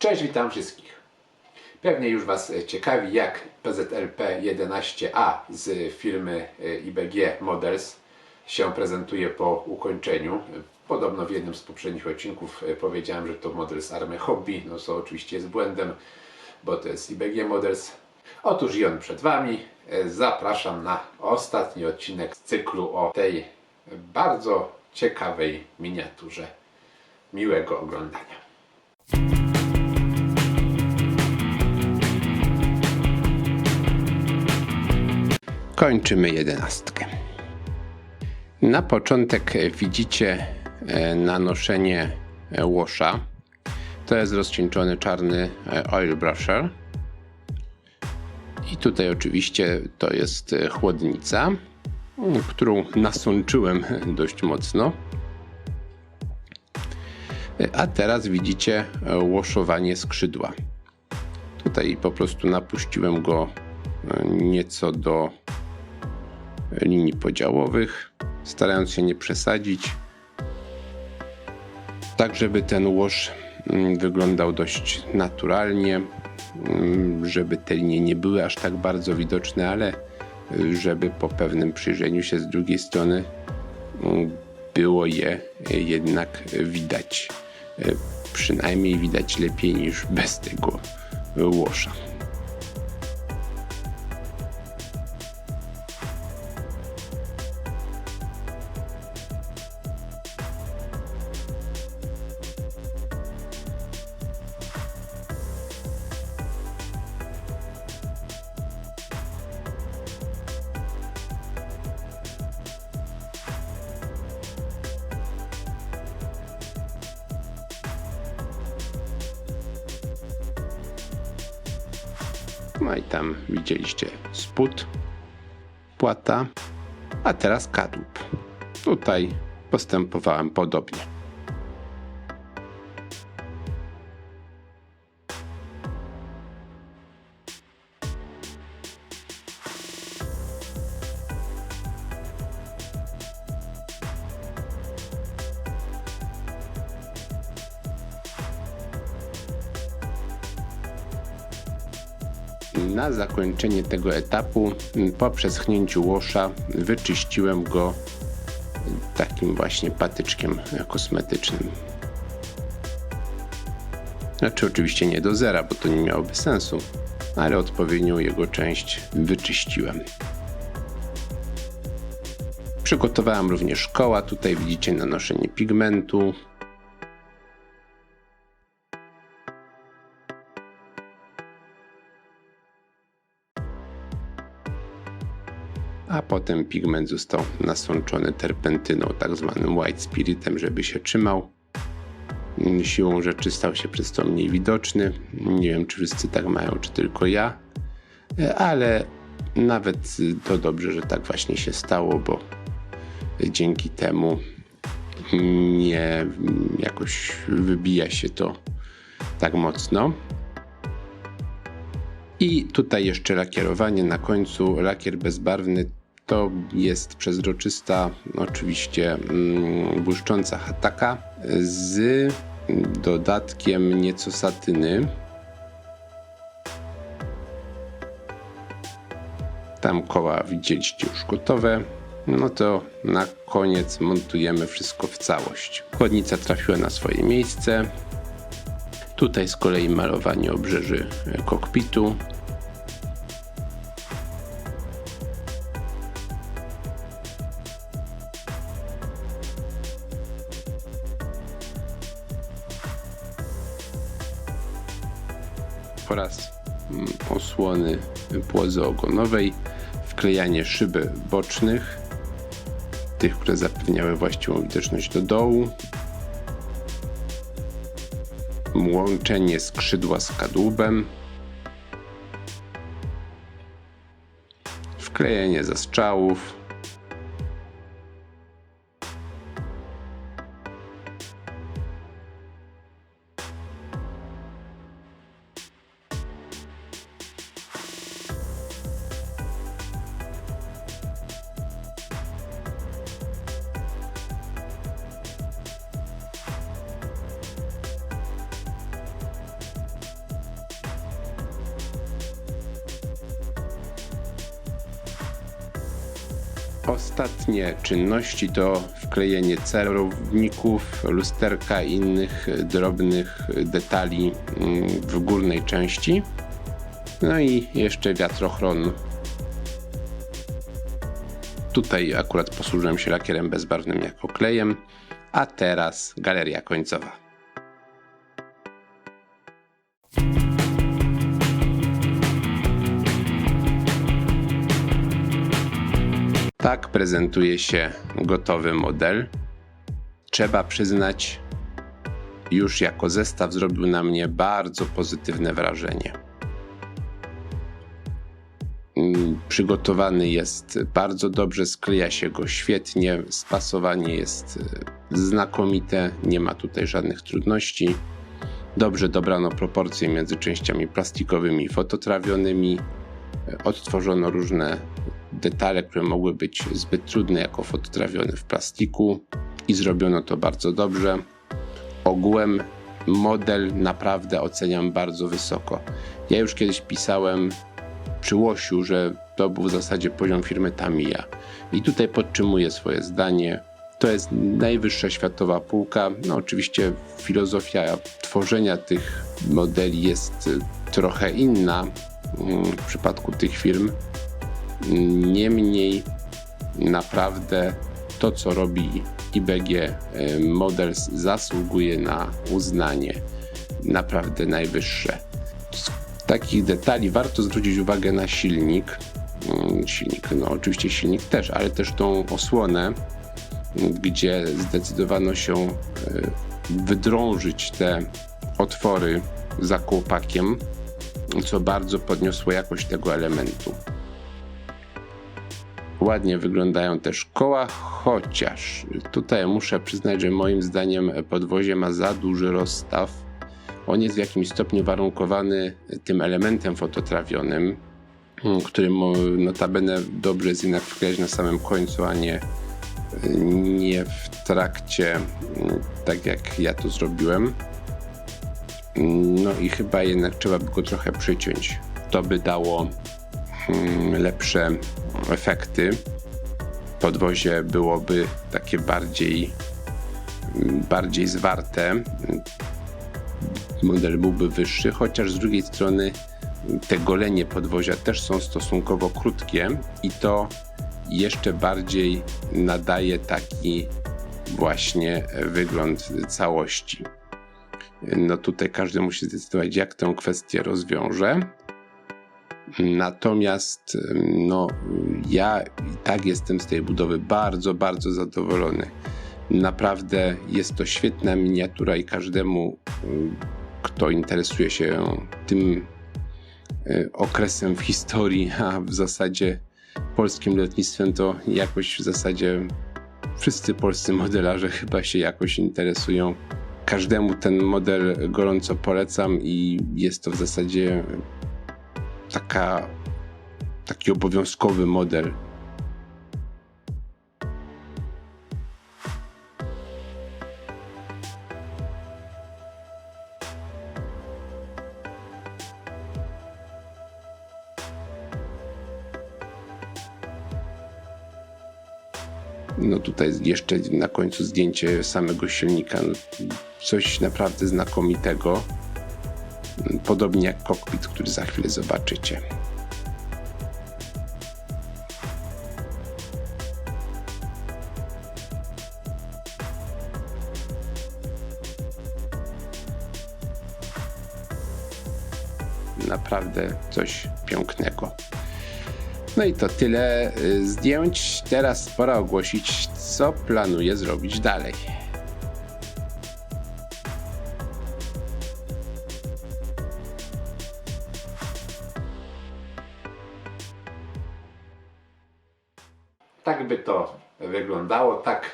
Cześć, witam wszystkich. Pewnie już Was e, ciekawi, jak PZLP 11A z firmy e, IBG Models się prezentuje po ukończeniu. Podobno w jednym z poprzednich odcinków e, powiedziałem, że to model z Army Hobby, no co oczywiście jest błędem, bo to jest IBG Models. Otóż i on przed Wami. Zapraszam na ostatni odcinek z cyklu o tej bardzo ciekawej miniaturze. Miłego oglądania. Kończymy jedenastkę. Na początek widzicie e, nanoszenie e, łosza. To jest rozcieńczony czarny e, oil brusher. I tutaj oczywiście to jest chłodnica, którą nasączyłem dość mocno. A teraz widzicie łoszowanie skrzydła. Tutaj po prostu napuściłem go nieco do linii podziałowych, starając się nie przesadzić, tak żeby ten łoż mm, wyglądał dość naturalnie, mm, żeby te linie nie były aż tak bardzo widoczne, ale y, żeby po pewnym przyjrzeniu się z drugiej strony mm, było je jednak widać. Y, Przynajmniej widać lepiej niż bez tego łosza. No i tam widzieliście spód, płata, a teraz kadłub. Tutaj postępowałem podobnie. Na zakończenie tego etapu po przeschnięciu łosza wyczyściłem go takim właśnie patyczkiem kosmetycznym. Znaczy oczywiście nie do zera, bo to nie miałoby sensu, ale odpowiednią jego część wyczyściłem. Przygotowałem również koła. Tutaj widzicie nanoszenie pigmentu. A potem pigment został nasączony terpentyną, tak zwanym white spiritem, żeby się trzymał. Siłą rzeczy stał się przez to mniej widoczny. Nie wiem, czy wszyscy tak mają, czy tylko ja, ale nawet to dobrze, że tak właśnie się stało, bo dzięki temu nie jakoś wybija się to tak mocno. I tutaj jeszcze lakierowanie na końcu. Lakier bezbarwny to jest przezroczysta, oczywiście mm, błyszcząca hataka z dodatkiem nieco satyny. Tam koła widzieliście już gotowe. No to na koniec montujemy wszystko w całość. Chłodnica trafiła na swoje miejsce. Tutaj z kolei malowanie obrzeży kokpitu. Oraz mm, osłony płodzy ogonowej, wklejanie szyby bocznych, tych, które zapewniały właściwą widoczność do dołu, łączenie skrzydła z kadłubem, wklejenie zastrzałów, Ostatnie czynności to wklejenie celowników, lusterka i innych drobnych detali mm, w górnej części. No i jeszcze wiatrochron. Tutaj akurat posłużyłem się lakierem bezbarwnym jako klejem, a teraz galeria końcowa. Tak prezentuje się gotowy model. Trzeba przyznać, już jako zestaw zrobił na mnie bardzo pozytywne wrażenie. Mm, Przygotowany jest bardzo dobrze, skleja się go świetnie, spasowanie jest e, znakomite, nie ma tutaj żadnych trudności. Dobrze dobrano proporcje między częściami plastikowymi i fototrawionymi. E, Odtworzono różne detale, które mogły być zbyt trudne jako fototrawione w plastiku i zrobiono to bardzo dobrze. Ogółem model naprawdę oceniam bardzo wysoko. Ja już kiedyś pisałem przy Łosiu, że to był w zasadzie poziom firmy Tamiya. I tutaj podtrzymuję swoje zdanie. To jest najwyższa światowa półka. No oczywiście filozofia tworzenia tych modeli jest trochę inna mm, w przypadku tych firm. Niemniej naprawdę to, co robi IBG y, Models zasługuje na uznanie naprawdę najwyższe. Z takich detali warto zwrócić uwagę na silnik. Mm, Silnik, no oczywiście silnik też, ale też tą osłonę, gdzie zdecydowano się y, wydrążyć te otwory za kołpakiem, co bardzo podniosło jakość tego elementu. Ładnie wyglądają też koła, chociaż tutaj muszę przyznać, że moim zdaniem podwozie ma za duży rozstaw. On jest w jakimś stopniu warunkowany tym elementem fototrawionym, mm, który notabene dobrze jest jednak wklejać na samym końcu, a nie, nie w trakcie, mm, tak jak ja to zrobiłem. No i chyba jednak trzeba by go trochę przyciąć. To by dało mm, lepsze efekty. Podwozie byłoby takie bardziej, bardziej zwarte. Model byłby wyższy, chociaż z drugiej strony te golenie podwozia też są stosunkowo krótkie i to jeszcze bardziej nadaje taki właśnie wygląd całości. No tutaj każdy musi zdecydować, jak tę kwestię rozwiąże. Natomiast no, ja i tak jestem z tej budowy bardzo, bardzo zadowolony. Naprawdę jest to świetna miniatura i każdemu, kto interesuje się tym y, okresem w historii, a w zasadzie polskim lotnictwem, to jakoś w zasadzie wszyscy polscy modelarze chyba się jakoś interesują. Każdemu ten model gorąco polecam i jest to w zasadzie taka, taki obowiązkowy model. No tutaj jeszcze na końcu zdjęcie samego silnika. Coś naprawdę znakomitego. Podobnie jak kokpit, który za chwilę zobaczycie. Naprawdę coś pięknego. No i to tyle y, zdjęć. Teraz pora ogłosić, co planuję zrobić dalej. Tak by to wyglądało. Tak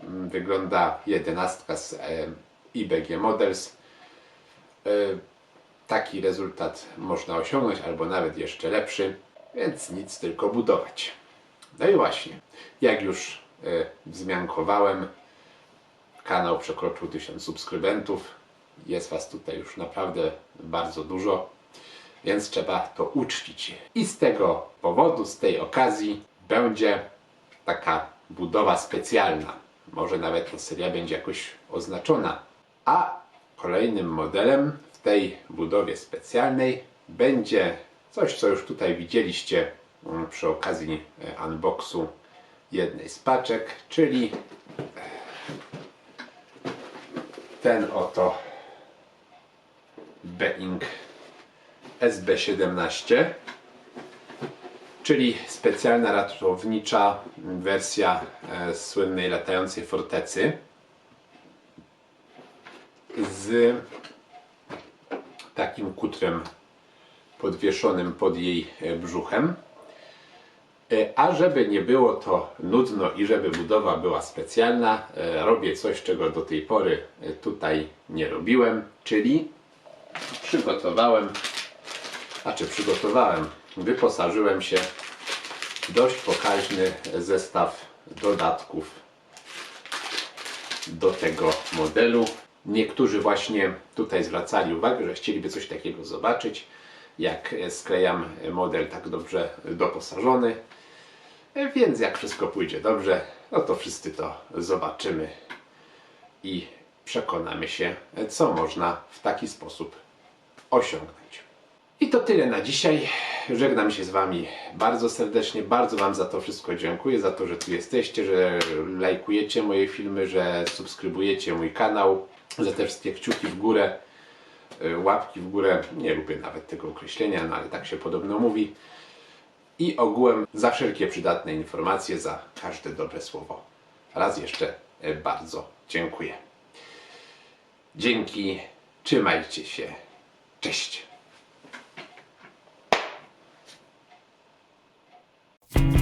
mm, wygląda jedenastka z e, IBG Models. E, Taki rezultat można osiągnąć, albo nawet jeszcze lepszy, więc nic, tylko budować. No i właśnie, jak już e, wzmiankowałem, kanał przekroczył 1000 subskrybentów. Jest Was tutaj już naprawdę bardzo dużo, więc trzeba to uczcić. I z tego powodu, z tej okazji będzie taka budowa specjalna. Może nawet seria będzie jakoś oznaczona. A kolejnym modelem w tej budowie specjalnej będzie coś, co już tutaj widzieliście mm, przy okazji e, unboxu jednej z paczek, czyli ten oto Being SB17 czyli specjalna ratownicza wersja e, słynnej latającej fortecy z takim kutrem podwieszonym pod jej e, brzuchem. E, A żeby nie było to nudno i żeby budowa była specjalna, robię coś, czego do tej pory tutaj nie robiłem, czyli przygotowałem, znaczy przygotowałem, wyposażyłem się w dość pokaźny zestaw dodatków do tego modelu. Niektórzy właśnie tutaj zwracali uwagę, że chcieliby coś takiego zobaczyć, jak sklejam model tak dobrze doposażony. Więc jak wszystko pójdzie dobrze, no to wszyscy to zobaczymy i przekonamy się, co można w taki sposób osiągnąć. I to tyle na dzisiaj. Żegnam się z Wami bardzo serdecznie. Bardzo Wam za to wszystko dziękuję, za to, że tu jesteście, że lajkujecie moje filmy, że subskrybujecie mój kanał, za te wszystkie kciuki w górę, y, łapki w górę. Nie lubię nawet tego określenia, no ale tak się podobno mówi. I ogółem za wszelkie przydatne informacje, za każde dobre słowo. Raz jeszcze y, bardzo dziękuję. Dzięki, trzymajcie się. Cześć. thank you